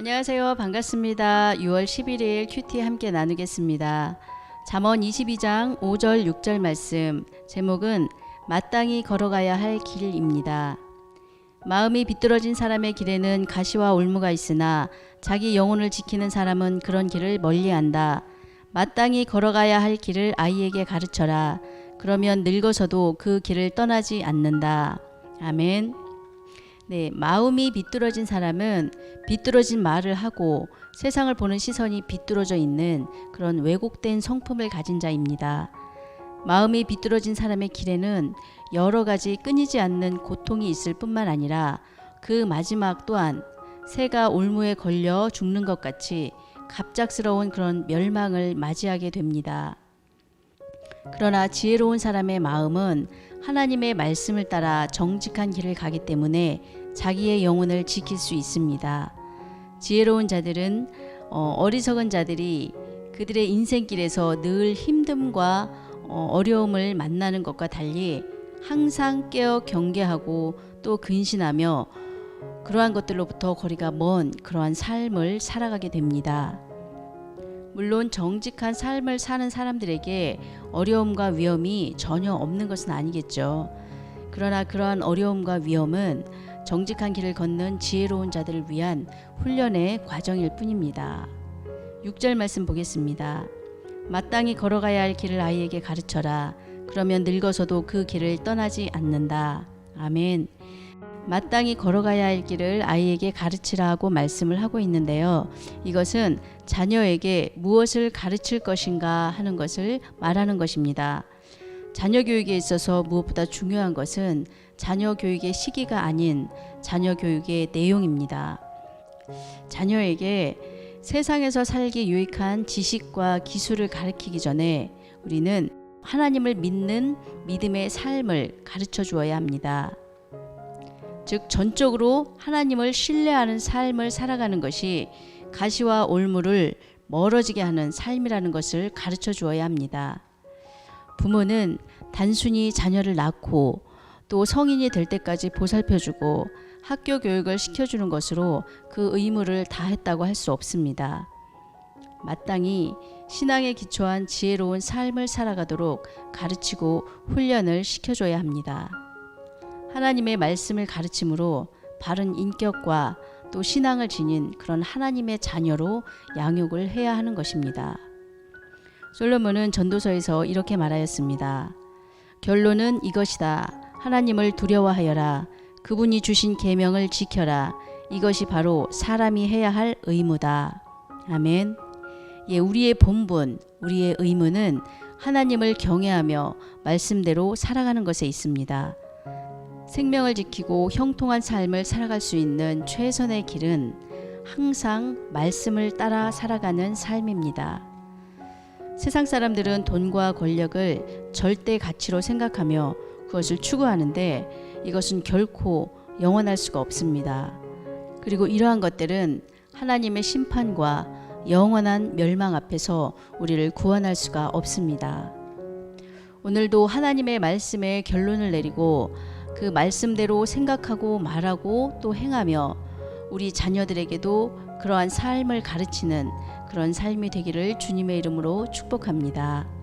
안녕하세요. 반갑습니다. 6월 11일 큐티 함께 나누겠습니다. 잠언 22장 5절 6절 말씀. 제목은 마땅히 걸어가야 할 길입니다. 마음이 비뚤어진 사람의 길에는 가시와 올무가 있으나 자기 영혼을 지키는 사람은 그런 길을 멀리한다. 마땅히 걸어가야 할 길을 아이에게 가르쳐라. 그러면 늙어서도 그 길을 떠나지 않는다. 아멘. 네, 마음이 비뚤어진 사람은 비뚤어진 말을 하고 세상을 보는 시선이 비뚤어져 있는 그런 왜곡된 성품을 가진 자입니다. 마음이 비뚤어진 사람의 길에는 여러 가지 끊이지 않는 고통이 있을 뿐만 아니라 그 마지막 또한 새가 올무에 걸려 죽는 것 같이 갑작스러운 그런 멸망을 맞이하게 됩니다. 그러나 지혜로운 사람의 마음은 하나님의 말씀을 따라 정직한 길을 가기 때문에 자기의 영혼을 지킬 수 있습니다. 지혜로운 자들은 어, 어리석은 자들이 그들의 인생길에서 늘 힘듦과 어, 어려움을 만나는 것과 달리 항상 깨어 경계하고 또 근신하며 그러한 것들로부터 거리가 먼 그러한 삶을 살아가게 됩니다. 물론 정직한 삶을 사는 사람들에게 어려움과 위험이 전혀 없는 것은 아니겠죠. 그러나 그러한 어려움과 위험은 정직한 길을 걷는 지혜로운 자들을 위한 훈련의 과정일 뿐입니다. 6절 말씀 보겠습니다. 마땅히 걸어가야 할 길을 아이에게 가르쳐라. 그러면 늙어서도 그 길을 떠나지 않는다. 아멘. 마땅히 걸어가야 할 길을 아이에게 가르치라 고 말씀을 하고 있는데요. 이것은 자녀에게 무엇을 가르칠 것인가 하는 것을 말하는 것입니다. 자녀 교육에 있어서 무엇보다 중요한 것은 자녀 교육의 시기가 아닌 자녀 교육의 내용입니다. 자녀에게 세상에서 살기 유익한 지식과 기술을 가르치기 전에 우리는 하나님을 믿는 믿음의 삶을 가르쳐 주어야 합니다. 즉 전적으로 하나님을 신뢰하는 삶을 살아가는 것이 가시와 올무를 멀어지게 하는 삶이라는 것을 가르쳐 주어야 합니다. 부모는 단순히 자녀를 낳고 또 성인이 될 때까지 보살펴주고 학교 교육을 시켜주는 것으로 그 의무를 다했다고 할 수 없습니다. 마땅히 신앙에 기초한 지혜로운 삶을 살아가도록 가르치고 훈련을 시켜줘야 합니다. 하나님의 말씀을 가르침으로 바른 인격과 또 신앙을 지닌 그런 하나님의 자녀로 양육을 해야 하는 것입니다. 솔로몬은 전도서에서 이렇게 말하였습니다. 결론은 이것이다. 하나님을 두려워하여라. 그분이 주신 계명을 지켜라. 이것이 바로 사람이 해야 할 의무다. 아멘. 예, 우리의 본분, 우리의 의무는 하나님을 경외하며 말씀대로 살아가는 것에 있습니다. 생명을 지키고 형통한 삶을 살아갈 수 있는 최선의 길은 항상 말씀을 따라 살아가는 삶입니다. 세상 사람들은 돈과 권력을 절대 가치로 생각하며 그것을 추구하는데 이것은 결코 영원할 수가 없습니다. 그리고 이러한 것들은 하나님의 심판과 영원한 멸망 앞에서 우리를 구원할 수가 없습니다. 오늘도 하나님의 말씀에 결론을 내리고 그 말씀대로 생각하고 말하고 또 행하며 우리 자녀들에게도 그러한 삶을 가르치는 그런 삶이 되기를 주님의 이름으로 축복합니다.